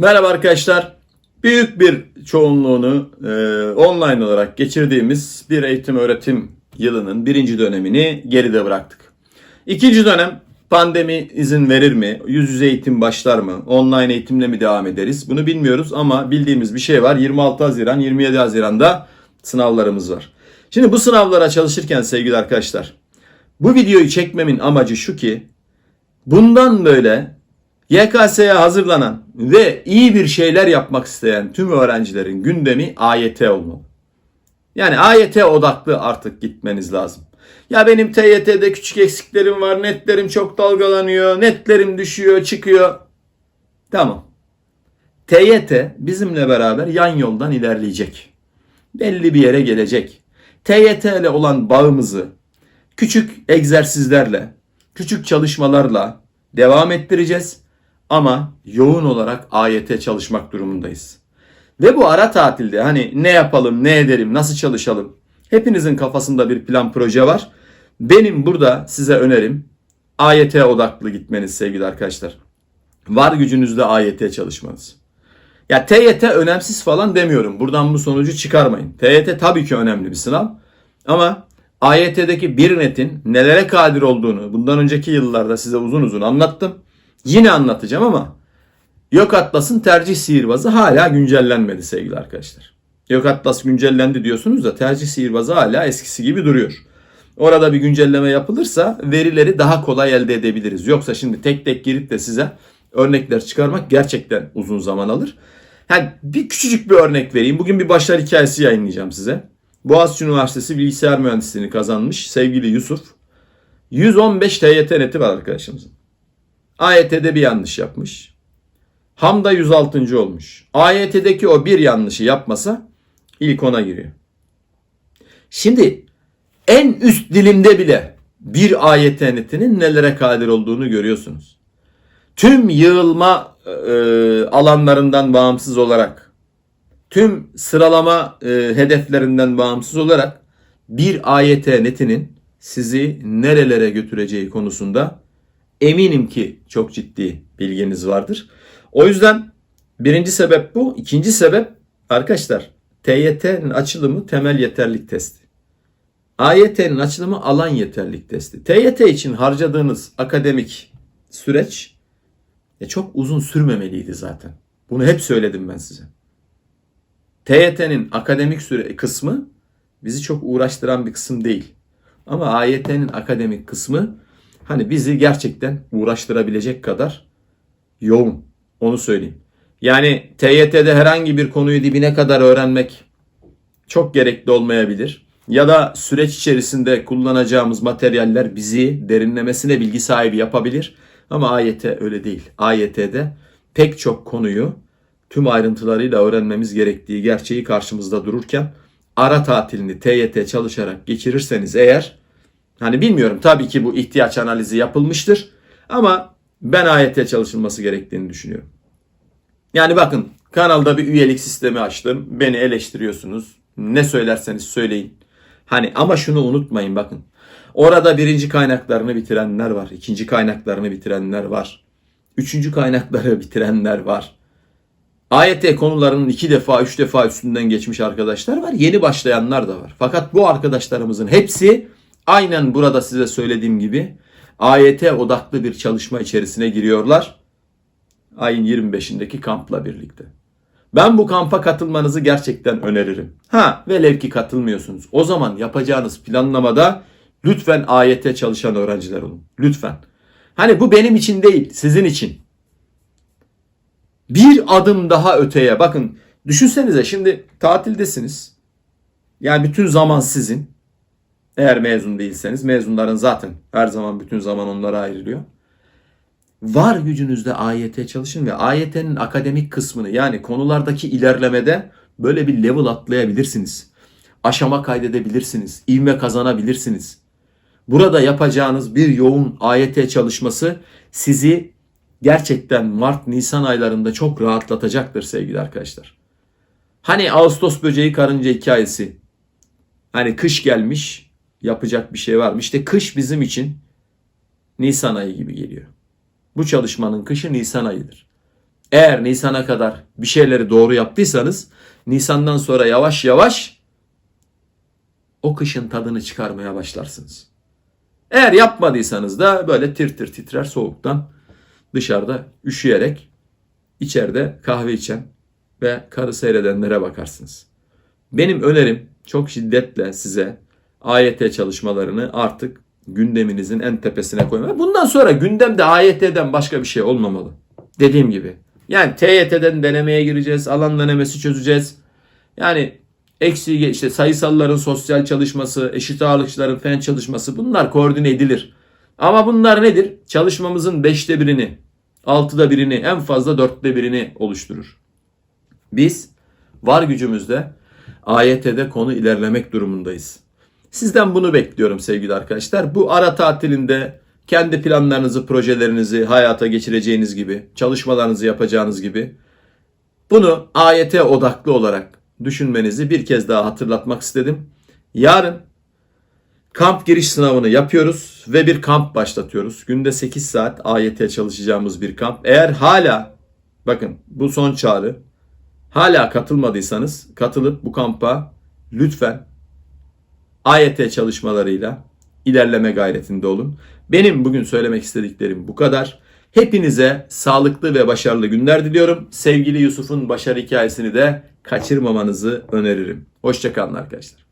Merhaba arkadaşlar. Büyük bir çoğunluğunu e, online olarak geçirdiğimiz bir eğitim öğretim yılının birinci dönemini geride bıraktık. İkinci dönem pandemi izin verir mi? Yüz yüze eğitim başlar mı? Online eğitimle mi devam ederiz? Bunu bilmiyoruz ama bildiğimiz bir şey var. 26 Haziran, 27 Haziran'da sınavlarımız var. Şimdi bu sınavlara çalışırken sevgili arkadaşlar, bu videoyu çekmemin amacı şu ki bundan böyle YKS'ye hazırlanan ve iyi bir şeyler yapmak isteyen tüm öğrencilerin gündemi AYT olmalı. Yani AYT odaklı artık gitmeniz lazım. Ya benim TYT'de küçük eksiklerim var, netlerim çok dalgalanıyor, netlerim düşüyor, çıkıyor. Tamam. TYT bizimle beraber yan yoldan ilerleyecek. Belli bir yere gelecek. TYT ile olan bağımızı küçük egzersizlerle, küçük çalışmalarla devam ettireceğiz. Ama yoğun olarak AYT çalışmak durumundayız. Ve bu ara tatilde hani ne yapalım, ne edelim, nasıl çalışalım? Hepinizin kafasında bir plan proje var. Benim burada size önerim AYT odaklı gitmeniz sevgili arkadaşlar. Var gücünüzle AYT çalışmanız. Ya TYT önemsiz falan demiyorum. Buradan bu sonucu çıkarmayın. TYT tabii ki önemli bir sınav. Ama AYT'deki bir netin nelere kadir olduğunu bundan önceki yıllarda size uzun uzun anlattım. Yine anlatacağım ama Yok Atlas'ın tercih sihirbazı hala güncellenmedi sevgili arkadaşlar. Yok Atlas güncellendi diyorsunuz da tercih sihirbazı hala eskisi gibi duruyor. Orada bir güncelleme yapılırsa verileri daha kolay elde edebiliriz. Yoksa şimdi tek tek girip de size örnekler çıkarmak gerçekten uzun zaman alır. Yani bir küçücük bir örnek vereyim. Bugün bir başarı hikayesi yayınlayacağım size. Boğaziçi Üniversitesi bilgisayar mühendisliğini kazanmış sevgili Yusuf. 115 TYT neti var arkadaşımızın. AYT'de bir yanlış yapmış. Hamda 106. olmuş. AYT'deki o bir yanlışı yapmasa ilk ona giriyor. Şimdi en üst dilimde bile bir AYT netinin nelere kadir olduğunu görüyorsunuz. Tüm yığılma e, alanlarından bağımsız olarak, tüm sıralama e, hedeflerinden bağımsız olarak bir AYT netinin sizi nerelere götüreceği konusunda eminim ki çok ciddi bilginiz vardır. O yüzden birinci sebep bu. İkinci sebep arkadaşlar TYT'nin açılımı temel yeterlik testi. AYT'nin açılımı alan yeterlik testi. TYT için harcadığınız akademik süreç e, çok uzun sürmemeliydi zaten. Bunu hep söyledim ben size. TYT'nin akademik süre kısmı bizi çok uğraştıran bir kısım değil. Ama AYT'nin akademik kısmı hani bizi gerçekten uğraştırabilecek kadar yoğun. Onu söyleyeyim. Yani TYT'de herhangi bir konuyu dibine kadar öğrenmek çok gerekli olmayabilir. Ya da süreç içerisinde kullanacağımız materyaller bizi derinlemesine bilgi sahibi yapabilir. Ama AYT öyle değil. AYT'de pek çok konuyu tüm ayrıntılarıyla öğrenmemiz gerektiği gerçeği karşımızda dururken ara tatilini TYT çalışarak geçirirseniz eğer hani bilmiyorum tabii ki bu ihtiyaç analizi yapılmıştır ama ben AYT çalışılması gerektiğini düşünüyorum. Yani bakın kanalda bir üyelik sistemi açtım. Beni eleştiriyorsunuz. Ne söylerseniz söyleyin. Hani ama şunu unutmayın bakın. Orada birinci kaynaklarını bitirenler var. ikinci kaynaklarını bitirenler var. Üçüncü kaynakları bitirenler var. AYT konularının iki defa, üç defa üstünden geçmiş arkadaşlar var. Yeni başlayanlar da var. Fakat bu arkadaşlarımızın hepsi aynen burada size söylediğim gibi AYT odaklı bir çalışma içerisine giriyorlar. Ayın 25'indeki kampla birlikte. Ben bu kampa katılmanızı gerçekten öneririm. Ha velev ki katılmıyorsunuz. O zaman yapacağınız planlamada lütfen AYT çalışan öğrenciler olun. Lütfen. Hani bu benim için değil, sizin için. Bir adım daha öteye bakın. Düşünsenize şimdi tatildesiniz. Yani bütün zaman sizin. Eğer mezun değilseniz mezunların zaten her zaman bütün zaman onlara ayrılıyor. Var gücünüzde AYT çalışın ve AYT'nin akademik kısmını yani konulardaki ilerlemede böyle bir level atlayabilirsiniz. Aşama kaydedebilirsiniz. ivme kazanabilirsiniz. Burada yapacağınız bir yoğun AYT çalışması sizi gerçekten Mart-Nisan aylarında çok rahatlatacaktır sevgili arkadaşlar. Hani Ağustos böceği karınca hikayesi. Hani kış gelmiş yapacak bir şey var mı? İşte kış bizim için Nisan ayı gibi geliyor. Bu çalışmanın kışı Nisan ayıdır. Eğer Nisan'a kadar bir şeyleri doğru yaptıysanız Nisan'dan sonra yavaş yavaş o kışın tadını çıkarmaya başlarsınız. Eğer yapmadıysanız da böyle tir tir titrer soğuktan dışarıda üşüyerek içeride kahve içen ve karı seyredenlere bakarsınız. Benim önerim çok şiddetle size AYT çalışmalarını artık gündeminizin en tepesine koymak. Bundan sonra gündemde AYT'den başka bir şey olmamalı. Dediğim gibi. Yani TYT'den denemeye gireceğiz. Alan denemesi çözeceğiz. Yani eksiği işte sayısalların sosyal çalışması, eşit ağırlıkçıların fen çalışması bunlar koordine edilir. Ama bunlar nedir? Çalışmamızın beşte birini, altıda birini, en fazla dörtte birini oluşturur. Biz var gücümüzde AYT'de konu ilerlemek durumundayız. Sizden bunu bekliyorum sevgili arkadaşlar. Bu ara tatilinde kendi planlarınızı, projelerinizi hayata geçireceğiniz gibi, çalışmalarınızı yapacağınız gibi bunu AYT odaklı olarak düşünmenizi bir kez daha hatırlatmak istedim. Yarın kamp giriş sınavını yapıyoruz ve bir kamp başlatıyoruz. Günde 8 saat AYT çalışacağımız bir kamp. Eğer hala bakın bu son çağrı hala katılmadıysanız katılıp bu kampa lütfen AYT çalışmalarıyla ilerleme gayretinde olun. Benim bugün söylemek istediklerim bu kadar. Hepinize sağlıklı ve başarılı günler diliyorum. Sevgili Yusuf'un başarı hikayesini de kaçırmamanızı öneririm. Hoşçakalın arkadaşlar.